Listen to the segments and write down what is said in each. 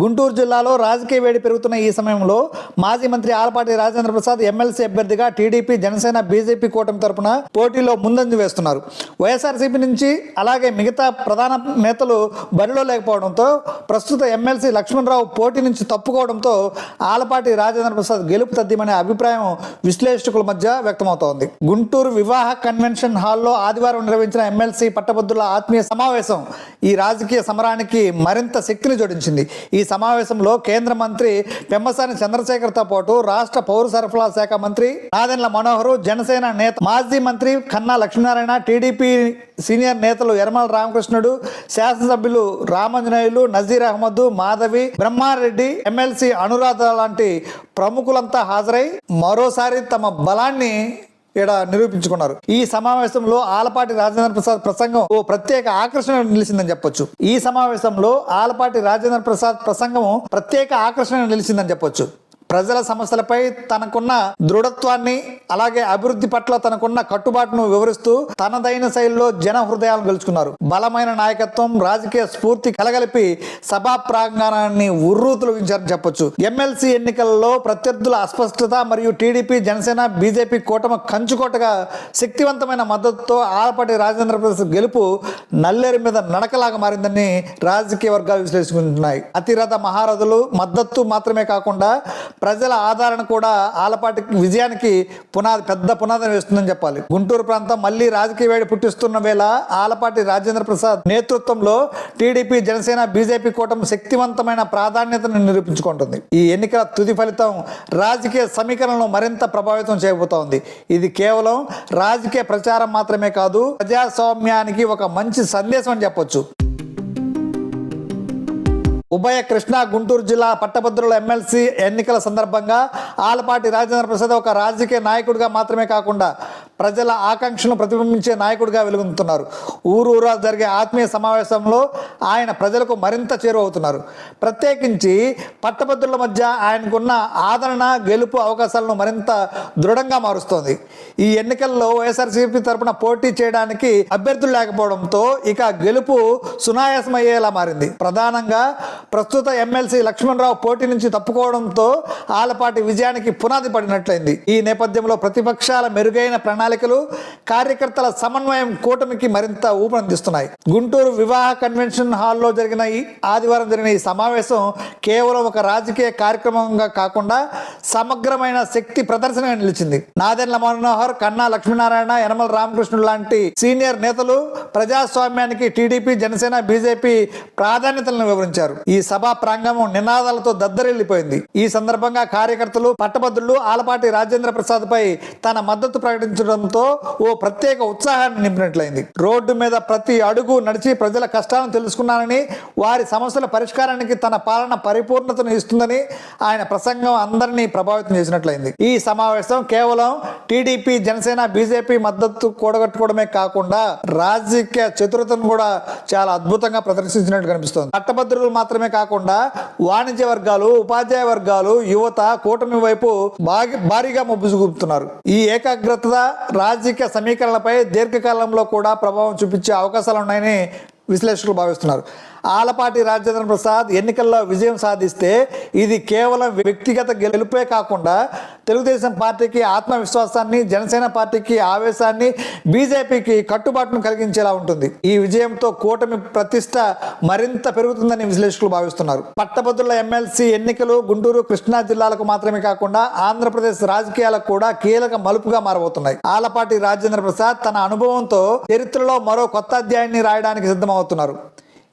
గుంటూరు జిల్లాలో రాజకీయ వేడి పెరుగుతున్న ఈ సమయంలో మాజీ మంత్రి ఆలపాటి రాజేంద్ర ప్రసాద్ ఎమ్మెల్సీ అభ్యర్థిగా టీడీపీ జనసేన బీజేపీ కూటమి తరపున పోటీలో ముందంజ వేస్తున్నారు. వైఎస్ఆర్సీపీ నుంచి అలాగే మిగతా ప్రధాన నేతలు బరిలో లేకపోవడంతో ప్రస్తుత ఎమ్మెల్సీ లక్ష్మణరావు పోటీ నుంచి తప్పుకోవడంతో ఆలపాటి రాజేంద్ర ప్రసాద్ గెలుపు తథ్యమనే అభిప్రాయం విశ్లేషకుల మధ్య వ్యక్తమవుతోంది. గుంటూరు వివాహ కన్వెన్షన్ హాల్లో ఆదివారం నిర్వహించిన ఎమ్మెల్సీ పట్టభద్రుల ఆత్మీయ సమావేశం ఈ రాజకీయ సమరానికి మరింత శక్తిని జోడించింది. ఈ సమావేశంలో కేంద్ర మంత్రి పెమ్మసాని చంద్రశేఖర్తో పాటు రాష్ట్ర పౌర సరఫరా శాఖ మంత్రి నాదెండ్ల మనోహర్ జనసేన నేత మాజీ మంత్రి కన్నా లక్ష్మీనారాయణ టీడీపీ సీనియర్ నేతలు యర్మల రామకృష్ణుడు శాసనసభ్యులు రామంజనేయులు నజీర్ అహ్మద్ మాధవి బ్రహ్మారెడ్డి ఎమ్మెల్సీ అనురాధ లాంటి ప్రముఖులంతా హాజరై మరోసారి తమ బలాన్ని ఇక్కడ నిరూపించుకున్నారు. ఈ సమావేశంలో ఆలపాటి రాజేంద్ర ప్రసాద్ ప్రసంగం ఓ ప్రత్యేక ఆకర్షణ నిలిచిందని చెప్పొచ్చు. ఈ సమావేశంలో ఆలపాటి రాజేంద్ర ప్రసాద్ ప్రసంగం ప్రత్యేక ఆకర్షణ నిలిచిందని చెప్పొచ్చు. ప్రజల సమస్యలపై తనకున్న దృఢత్వాన్ని అలాగే అభివృద్ధి పట్ల తనకున్న కట్టుబాటును వివరిస్తూ తనదైన శైలిలో జన హృదయాలను గెలుచుకున్నారు. బలమైన నాయకత్వం రాజకీయ స్ఫూర్తి కలగలిపి సభా ప్రాంగణాన్ని ఉర్రూ తొలగించారని చెప్పొచ్చు. ఎమ్మెల్సీ ఎన్నికల్లో ప్రత్యర్థుల అస్పష్టత మరియు టీడీపీ జనసేన బీజేపీ కూటమి కంచుకోటగా శక్తివంతమైన మద్దతుతో ఆలపాటి రాజేంద్రప్రసాద్ గెలుపు నల్లేరు మీద నడకలాగా మారిందని రాజకీయ వర్గాలు విశ్లేషించుకుంటున్నాయి. అతిరథ మహారథులు మద్దతు మాత్రమే కాకుండా ప్రజల ఆదరణ కూడా ఆలపాటి విజయానికి పునాది పెద్ద పునాదం వేస్తుందని చెప్పాలి. గుంటూరు ప్రాంతం మళ్ళీ రాజకీయ వేడి పుట్టిస్తున్న వేళ ఆలపాటి రాజేంద్ర ప్రసాద్ నేతృత్వంలో టీడీపీ జనసేన బీజేపీ కూటమి శక్తివంతమైన ప్రాధాన్యతను నిరూపించుకుంటుంది. ఈ ఎన్నికల తుది ఫలితం రాజకీయ సమీకరణను మరింత ప్రభావితం చేయబోతోంది ఇది కేవలం రాజకీయ ప్రచారం మాత్రమే కాదు ప్రజాస్వామ్యానికి ఒక మంచి సందేశం అని చెప్పొచ్చు. ఉభయ కృష్ణా గుంటూరు జిల్లా పట్టభద్రుల ఎమ్మెల్సీ ఎన్నికల సందర్భంగా ఆలపాటి రాజేంద్ర ప్రసాద్ ఒక రాజకీయ నాయకుడిగా మాత్రమే కాకుండా ప్రజల ఆకాంక్షలను ప్రతిబింబించే నాయకుడిగా వెలుగొందుతున్నారు. ఊరూరా జరిగే ఆత్మీయ సమావేశంలో ఆయన ప్రజలకు మరింత చేరువవుతున్నారు. ప్రత్యేకించి పట్టభద్రుల మధ్య ఆయనకున్న ఆదరణ గెలుపు అవకాశాలను మరింత దృఢంగా మారుస్తోంది. ఈ ఎన్నికల్లో వైఎస్ఆర్సీపీ తరపున పోటీ చేయడానికి అభ్యర్థులు లేకపోవడంతో ఇక గెలుపు సునాయాసమయ్యేలా మారింది. ప్రధానంగా ప్రస్తుత ఎమ్మెల్సీ లక్ష్మణరావు పోటీ నుంచి తప్పుకోవడంతో ఆలపాటి విజయానికి పునాది పడినట్లయింది. ఈ నేపథ్యంలో ప్రతిపక్షాల మెరుగైన ప్రణాళికలు కార్యకర్తల సమన్వయం కూటమికి మరింత ఊపందిస్తున్నాయి. గుంటూరు వివాహ కన్వెన్షన్ హాల్లో జరిగిన ఈ ఆదివారం జరిగిన ఈ సమావేశం కేవలం ఒక రాజకీయ కార్యక్రమంగా కాకుండా సమగ్రమైన శక్తి ప్రదర్శనగా నిలిచింది. నాదెండ్ల మనోహర్ కన్నా లక్ష్మీనారాయణ యనమల రామకృష్ణుడు లాంటి సీనియర్ నేతలు ప్రజాస్వామ్యానికి టీడీపీ జనసేన బీజేపీ ప్రాధాన్యతలను వివరించారు. ఈ సభా ప్రాంగణం నినాదాలతో దద్దరిల్లిపోయింది. ఈ సందర్భంగా కార్యకర్తలు పట్టభద్రులు ఆలపాటి రాజేంద్ర ప్రసాద్ పై తన మద్దతు ప్రకటించడం ప్రకటించడంతో ఓ ప్రత్యేక ఉత్సాహాన్ని నింపినట్లయింది. రోడ్డు మీద ప్రతి అడుగు నడిచి ప్రజల కష్టాలను తెలుసుకున్నానని వారి సమస్యల పరిష్కారానికి తన పాలన పరిపూర్ణతను ఇస్తుందని ఆయన ప్రసంగం అందరినీ ప్రభావితం చేసినట్లయింది. ఈ సమావేశం కేవలం టీడీపీ జనసేన బీజేపీ మద్దతు కూడగట్టుకోవడమే కాకుండా రాజకీయ చతురతను కూడా చాలా అద్భుతంగా ప్రదర్శించినట్టు కనిపిస్తోంది. పట్టభద్రులు మాత్రమే కాకుండా వాణిజ్య వర్గాలు ఉపాధ్యాయ వర్గాలు యువత కూటమి వైపు భారీగా మొబ్బు చూపుతున్నారు. ఈ ఏకాగ్రత రాజకీయ సమీకరణలపై దీర్ఘకాలంలో కూడా ప్రభావం చూపించే అవకాశాలు ఉన్నాయని విశ్లేషకులు భావిస్తున్నారు. ఆలపాటి రాజేంద్ర ప్రసాద్ ఎన్నికల్లో విజయం సాధిస్తే ఇది కేవలం వ్యక్తిగత గెలుపే కాకుండా తెలుగుదేశం పార్టీకి ఆత్మవిశ్వాసాన్ని జనసేన పార్టీకి ఆవేశాన్ని బీజేపీకి కట్టుబాటును కలిగించేలా ఉంటుంది. ఈ విజయంతో కూటమి ప్రతిష్ట మరింత పెరుగుతుందని విశ్లేషకులు భావిస్తున్నారు. పట్టభద్రుల ఎమ్మెల్సీ ఎన్నికలు గుంటూరు కృష్ణా జిల్లాలకు మాత్రమే కాకుండా ఆంధ్రప్రదేశ్ రాజకీయాలకు కూడా కీలక మలుపుగా మారబోతున్నాయి. ఆలపాటి రాజేంద్ర ప్రసాద్ తన అనుభవంతో చరిత్రలో మరో కొత్త అధ్యాయాన్ని రాయడానికి సిద్ధమవుతున్నారు.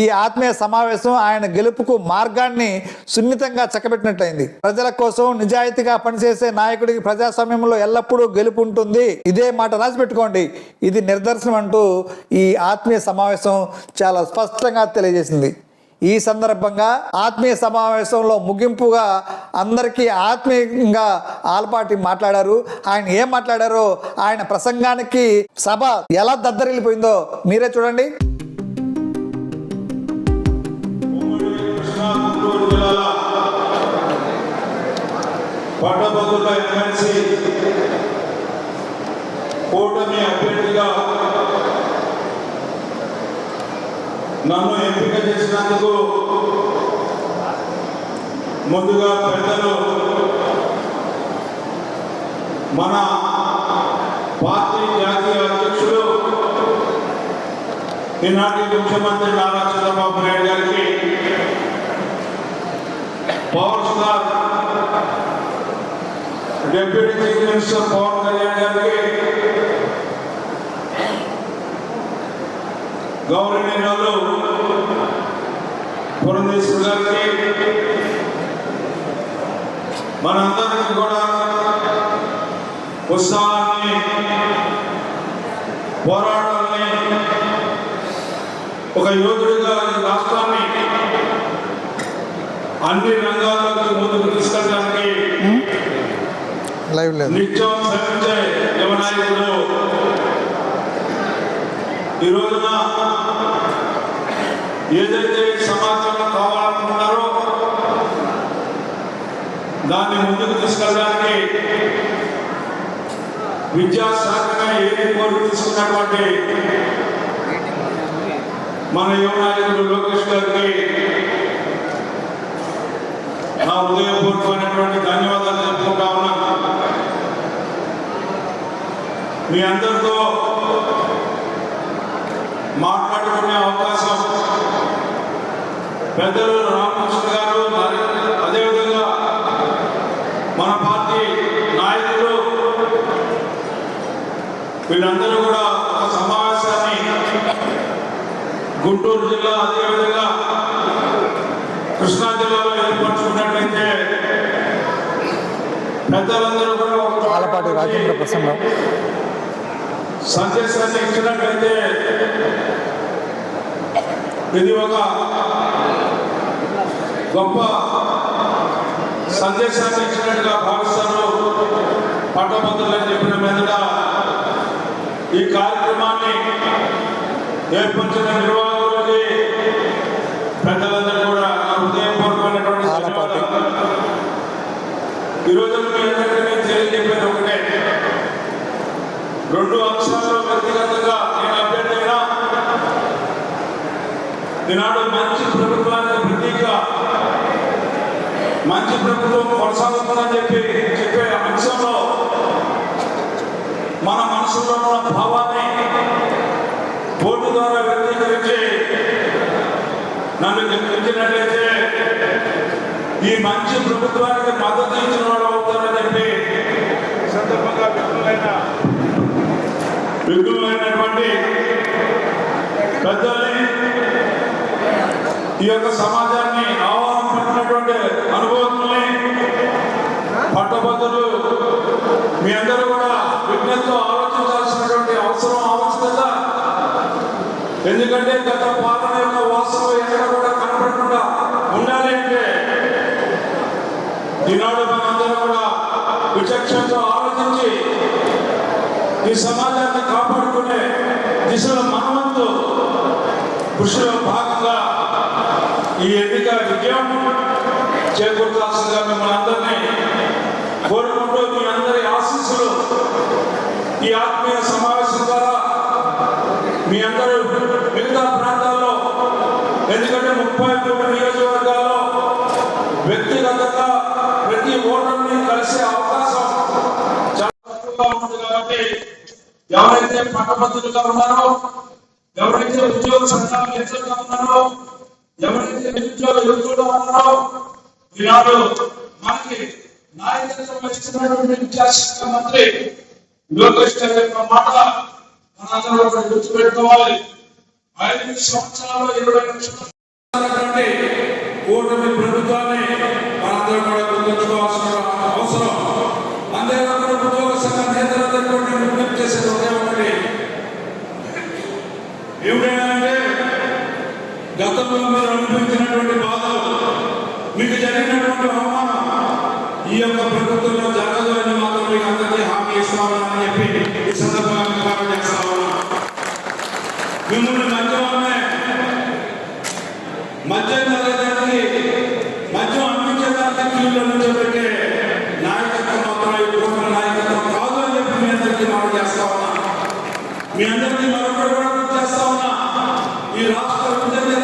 ఈ ఆత్మీయ సమావేశం ఆయన గెలుపుకు మార్గాన్ని సున్నితంగా చక్కబెట్టినట్లయింది. ప్రజల కోసం నిజాయితీగా పనిచేసే నాయకుడికి ప్రజాస్వామ్యంలో ఎల్లప్పుడూ గెలుపు ఉంటుంది. ఇదే మాట రాసి పెట్టుకోండి ఇది నిదర్శనం అంటూ ఈ ఆత్మీయ సమావేశం చాలా స్పష్టంగా తెలియజేసింది. ఈ సందర్భంగా ఆత్మీయ సమావేశంలో ముగింపుగా అందరికీ ఆత్మీయంగా ఆల్పాటి మాట్లాడారు. ఆయన ఏం మాట్లాడారో ఆయన ప్రసంగానికి సభ ఎలా దద్దరిల్లిపోయిందో మీరే చూడండి. వల్ల పట్టభద్రుల ఎమ్మెల్సీ కూటమి అభ్యర్థిగా నన్ను ఎంపిక చేసినందుకు ముందుగా పెద్దలు మన పార్టీ జాతీయ అధ్యక్షుడు ఈనాటి ముఖ్యమంత్రి నారా చంద్రబాబు నాయుడు గారికి power star deputy chief minister Pawan Kalyan గారికి గౌరవనీయులు పురంధేశ్వర్ గారికి మనందరికీ కూడా ఉత్సాహాన్ని పోరాటాన్ని ఒక యోధుడిగా రాష్ట్రాన్ని అన్ని రంగాల్లోకి ముందుకు తీసుకెళ్ళడానికి లైవ్ లేదు. నిత్యం శ్రమించే యువనాయకుడు. ఈ రోజున ఏదైతే సమాజంలో కావాలనుకున్నారో దాన్ని ముందుకు తీసుకెళ్ళడానికి విద్యాశాఖగా ఏది కోరి తీసుకున్నటువంటి మన యువనాయకుడు లోకేష్ గారికి నా హృదయపూర్వకమైనటువంటి ధన్యవాదాలు చెప్పుకుంటా ఉన్నాను మీ అందరితో మాట్లాడుకునే అవకాశం పెద్దలు రామకృష్ణ గారు అదేవిధంగా మన పార్టీ నాయకులు వీళ్ళందరూ కూడా ఒక సమావేశాన్ని గుంటూరు జిల్లా అదేవిధంగా కృష్ణా జిల్లాలో ఏర్పడి పెద్దలందరూ కూడా ఒక చోట ఆలపాటి రాజేంద్ర ప్రసంగం. సందేశాన్ని ఇచ్చినట్లయితే ఇది ఒక గొప్ప సందేశాన్ని ఇచ్చినట్టుగా భావిస్తారు పట్టభద్రులని చెప్పిన మీదట ఈ కార్యక్రమాన్ని ఏర్పరిచిన నిర్వాహకులకి పెద్దలందరూ కూడా నా హృదయపూర్వకమైనటువంటి ఆలపాటి. ధన్యవాదాలు. ఈరోజు మీ అందరికీ నేను చెప్పేది ఒకటే. రెండు అంశాల్లో వ్యక్తిగతంగా నేను అభ్యర్థిగా ఈనాడు మంచి ప్రభుత్వానికి ప్రతీక. మంచి ప్రభుత్వం కొనసాగుతుందని చెప్పి చెప్పే అంశంలో మన మనసులో ఉన్న భావాన్ని బోర్డు ద్వారా వ్యక్తీకరించి నన్ను గెలిపించినట్లయితే ఈ మంచి ప్రభుత్వానికి మద్దతు ఇచ్చిన వాడు అవుతారని చెప్పి సందర్భంగా విఘ్నులైన విఘ్నులైనటువంటి పెద్దల్ని ఈ యొక్క సమాజాన్ని ఆహ్వానం పట్టినటువంటి అనుభవతుల్ని పట్టభద్రులు మీ అందరూ కూడా విజ్ఞతతో ఆలోచించాల్సినటువంటి అవసరం ఆవశ్యకత. ఎందుకంటే గత పాలన యొక్క వాసన ఎక్కడ కూడా కనపడకుండా ఉండాలి అంటే ఈనాడు మనందరం కూడా విచక్షణతో ఆలోచించి ఈ సమాజాన్ని కాపాడుకునే దిశలో మనవంతు కృషిలో భాగంగా ఈ ఎన్నిక విజయం చేకూర్చాల్సిందిగా మిమ్మల్ని అందరినీ కోరుకుంటూ మీ అందరి ఆశీస్సులు ఈ ఆత్మీయ సమావేశం ద్వారా మీ అందరూ మిగతా ప్రాంతాల్లో ఎందుకంటే ముప్పై మూడు నియోజకవర్గాల్లో వ్యక్తిగతంగా ప్రతి ఓటర్ని కలిసే అవకాశం చాలా తక్కువగా ఉంటుంది కాబట్టి ఎవరైతే పట్టభద్రులుగా ఉన్నారో ఎవరైతే ఉద్యోగ సంఘాలు ఎదురుగా ఉన్నారో ఎవరైతే నిరుద్యోగ యువకులుగా ఉన్నారో ఈనాడు మనకి నాయకత్వం వహిస్తున్నటువంటి విద్యాశాఖ మంత్రి లోకేష్ గారి యొక్క మాట మనందరూ గుర్తుపెట్టుకోవాలి. ఐదు సంవత్సరాలు ఇరవై లక్షల ఉన్నటువంటి కూటమి ప్రభుత్వాన్ని మనందరం కూడా గుర్తుంచుకోవాల్సిన అవసరం అంతేకాకుండా ఉద్యోగ సంఘ నేతలందరూ కూడా నేను విజ్ఞప్తి చేసేది ఒకే ఒకటి ఏమిటంటే గతంలో మీరు అనుభవించినటువంటి బాధలు మీకు జరిగినటువంటి అవమానం ఈ యొక్క ప్రభుత్వంలో జరగదు అని మాత్రం మీకు అందరికీ హామీ ఇస్తామని చెప్పి ఈ సందర్భంగా మీకు చేస్తా ఉన్నాం. మిమ్మల్ని మధ్యలోనే మద్యం తరగతి మద్యం అందించేదానికి క్యూలో నుంచి పెట్టే నాయకత్వం మాత్రం ఈ కుటుంబ నాయకత్వం కాదు అని చెప్పి మీ అందరికీ మనం చేస్తా ఉన్నా. మీ అందరికీ మరొకటి కూడా చేస్తా ఉన్నా. ఈ రాష్ట్ర విభజన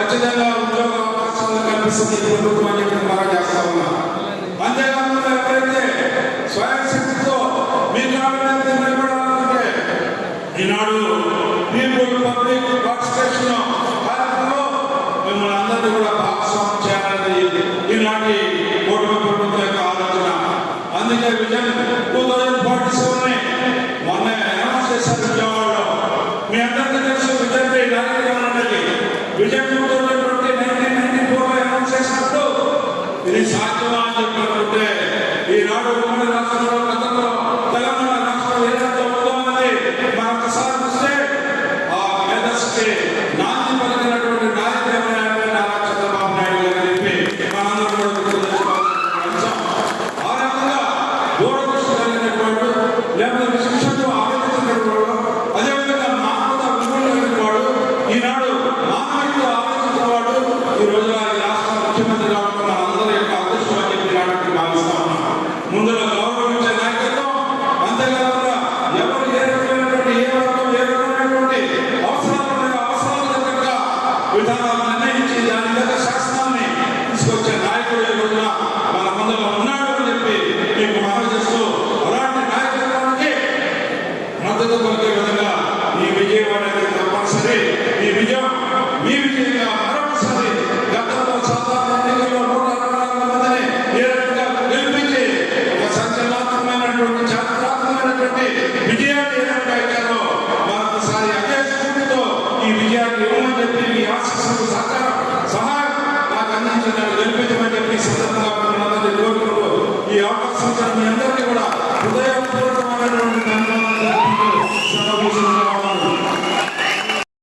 ఖచ్చితంగా ఉద్యోగ అవకాశాలు కల్పిస్తుంది ప్రభుత్వాన్ని ఇక్కడ చేస్తా ఉన్నాం. అంతేకాకుండా ఎప్పుడైతే స్వయం ఇది సాధ్యమా అని చెప్పనుకుంటే ఈనాడు ఉమ్మడి రాష్ట్రంలో